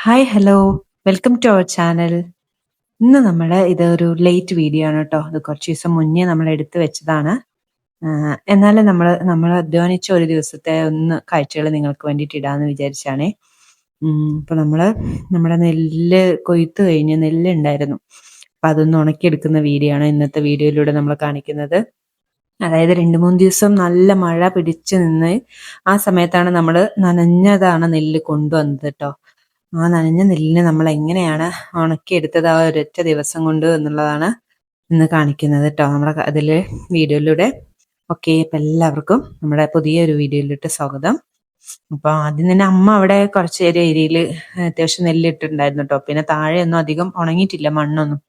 Hi hello welcome to our channel ഇന്ന് നമ്മൾ ഇത് ഒരു ലേറ്റ് വീഡിയോ ആണ് കേട്ടോ ഇത് കുറച്ച് ദിവസം മുന്നേ നമ്മൾ എടുത്തു വെച്ചതാണ്. എന്നാലും നമ്മൾ നമ്മൾ അധ്വാനിച്ച ഒരു ദിവസത്തെ ഒന്ന് കാഴ്ചകൾ നിങ്ങൾക്ക് വേണ്ടിയിട്ട് ഇടാന്ന് വിചാരിച്ചാണേ. ഇപ്പൊ നമ്മൾ നമ്മുടെ നെല്ല് കൊയ്ത്ത് കഴിഞ്ഞ് നെല്ല് ഉണ്ടായിരുന്നു. അപ്പൊ അതൊന്ന് ഉണക്കിയെടുക്കുന്ന വീഡിയോ ആണ് ഇന്നത്തെ വീഡിയോയിലൂടെ നമ്മൾ കാണിക്കുന്നത്. അതായത് രണ്ട് മൂന്ന് ദിവസം നല്ല മഴ പിടിച്ചു നിന്ന് ആ സമയത്താണ് നമ്മൾ നനഞ്ഞതാണ് നെല്ല് കൊണ്ടുവന്നത് കേട്ടോ ആ നനഞ്ഞ നെല്ലിനെ നമ്മൾ എങ്ങനെയാണ് ഉണക്കിയെടുത്തത് ആ ഒരൊറ്റ ദിവസം കൊണ്ട് എന്നുള്ളതാണ് ഇന്ന് കാണിക്കുന്നത് കേട്ടോ. നമ്മുടെ അതിൽ വീഡിയോയിലൂടെ ഓക്കെ ഇപ്പം എല്ലാവർക്കും നമ്മുടെ പുതിയൊരു വീഡിയോയിലിട്ട് സ്വാഗതം. അപ്പോൾ ആദ്യം തന്നെ അമ്മ അവിടെ കുറച്ച് ഒരു ഏരിയയിൽ അത്യാവശ്യം നെല്ലിട്ടുണ്ടായിരുന്നു കേട്ടോ. പിന്നെ താഴെയൊന്നും അധികം ഉണങ്ങിയിട്ടില്ല മണ്ണൊന്നും.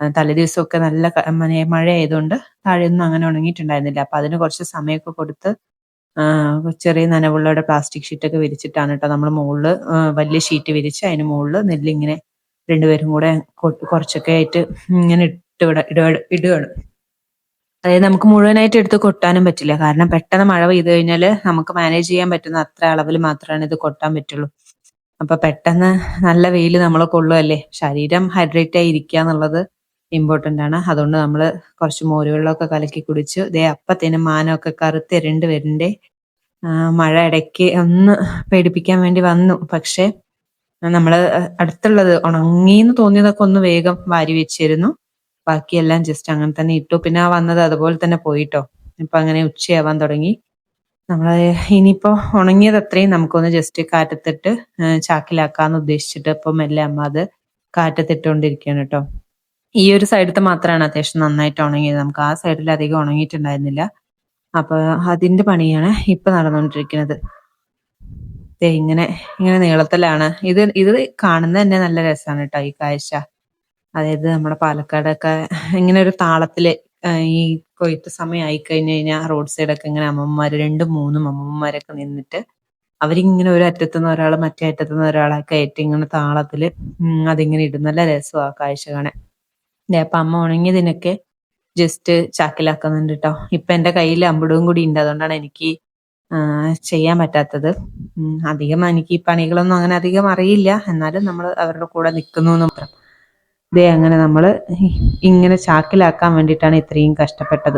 തലേദിവസമൊക്കെ തലേ ദിവസമൊക്കെ നല്ല മഴ ആയതുകൊണ്ട് താഴെയൊന്നും അങ്ങനെ ഉണങ്ങിയിട്ടുണ്ടായിരുന്നില്ല. അപ്പം അതിന് കുറച്ച് സമയമൊക്കെ കൊടുത്ത് ചെറിയ നനവുള്ളയുടെ പ്ലാസ്റ്റിക് ഷീറ്റ് ഒക്കെ വിരിച്ചിട്ടാണ് കേട്ടോ നമ്മൾ മുകളിൽ വലിയ ഷീറ്റ് വിരിച്ച് അതിന് മുകളിൽ നെല്ലിങ്ങനെ രണ്ടുപേരും കൂടെ കുറച്ചൊക്കെ ആയിട്ട് ഇങ്ങനെ ഇട്ട് ഇട ഇടുക- ഇടുകയാണ് അതായത് നമുക്ക് മുഴുവനായിട്ട് എടുത്ത് കൊട്ടാനും പറ്റില്ല. കാരണം പെട്ടെന്ന് മഴ പെയ്തു കഴിഞ്ഞാൽ നമുക്ക് മാനേജ് ചെയ്യാൻ പറ്റുന്ന അത്ര അളവിൽ മാത്രമാണ് ഇത് കൊട്ടാൻ പറ്റുള്ളൂ. അപ്പൊ പെട്ടെന്ന് നല്ല വെയിൽ നമ്മളെ കൊള്ളുമല്ലേ ശരീരം ഹൈഡ്രേറ്റ് ആയി ഇരിക്കുക എന്നുള്ളത് ഇമ്പോർട്ടന്റ് ആണ്. അതുകൊണ്ട് നമ്മൾ കുറച്ച് മോരുവെള്ളമൊക്കെ കലക്കി കുടിച്ചു ദേ അപ്പത്തേനും മാനമൊക്കെ കറുത്തെരണ്ട് വരണ്ടേ ആ, മഴ ഇടയ്ക്ക് ഒന്ന് പേടിപ്പിക്കാൻ വേണ്ടി വന്നു. പക്ഷെ നമ്മൾ അടുത്തുള്ളത് ഉണങ്ങിന്ന് തോന്നിയതൊക്കെ ഒന്ന് വേഗം വാരി വെച്ചിരുന്നു. ബാക്കിയെല്ലാം ജസ്റ്റ് അങ്ങനെ തന്നെ ഇട്ടു. പിന്നെ വന്നത് അതുപോലെ തന്നെ പോയിട്ടോ. ഇപ്പൊ അങ്ങനെ ഉച്ചയാവാൻ തുടങ്ങി. നമ്മൾ ഇനിയിപ്പോ ഉണങ്ങിയത് അത്രയും നമുക്കൊന്ന് ജസ്റ്റ് കാറ്റത്തിട്ട് ചാക്കിലാക്കാന്ന് ഉദ്ദേശിച്ചിട്ട് ഇപ്പൊ എല്ലാം അമ്മ അത് കാറ്റത്തിട്ടുകൊണ്ടിരിക്കുകയാണ് കേട്ടോ. ഈ ഒരു സൈഡത്തെ മാത്രമാണ് അത്യാവശ്യം നന്നായിട്ട് ഉണങ്ങിയത്. നമുക്ക് ആ സൈഡിൽ അധികം ഉണങ്ങിയിട്ടുണ്ടായിരുന്നില്ല. അപ്പൊ അതിന്റെ പണിയാണ് ഇപ്പൊ നടന്നുകൊണ്ടിരിക്കുന്നത്. ഇങ്ങനെ ഇങ്ങനെ നീളത്തിലാണ്. ഇത് ഇത് കാണുന്ന തന്നെ നല്ല രസമാണ് കേട്ടോ ഈ കാഴ്ച. അതായത് നമ്മുടെ പാലക്കാടൊക്കെ ഇങ്ങനെ ഒരു താളത്തിൽ ഈ കൊയ്ത്ത് സമയം ആയി കഴിഞ്ഞു കഴിഞ്ഞാൽ റോഡ് സൈഡൊക്കെ ഇങ്ങനെ അമ്മമ്മമാര് രണ്ടും മൂന്നും അമ്മമ്മമാരൊക്കെ നിന്നിട്ട് അവരിങ്ങനെ ഒരു അറ്റത്തുനിന്ന് ഒരാൾ മറ്റേ അറ്റത്തുനിന്ന് ഒരാളൊക്കെ ആയിട്ട് ഇങ്ങനെ താളത്തിൽ അതിങ്ങനെ ഇടും. നല്ല രസമാണ് കാഴ്ച കാണാൻ. അപ്പൊ അമ്മ ഉണങ്ങിയതിനൊക്കെ ജസ്റ്റ് ചാക്കിലാക്കുന്നുണ്ട് കേട്ടോ ഇപ്പൊ എന്റെ കയ്യിൽ അമ്പുടവും കൂടി ഉണ്ട്. അതുകൊണ്ടാണ് എനിക്ക് ചെയ്യാൻ പറ്റാത്തത്. അധികം എനിക്ക് ഈ പണികളൊന്നും അങ്ങനെ അധികം അറിയില്ല. എന്നാലും നമ്മൾ അവരുടെ കൂടെ നിൽക്കുന്നു മാത്രം. ഇതേ അങ്ങനെ നമ്മൾ ഇങ്ങനെ ചാക്കിലാക്കാൻ വേണ്ടിയിട്ടാണ് ഇത്രയും കഷ്ടപ്പെട്ടത്.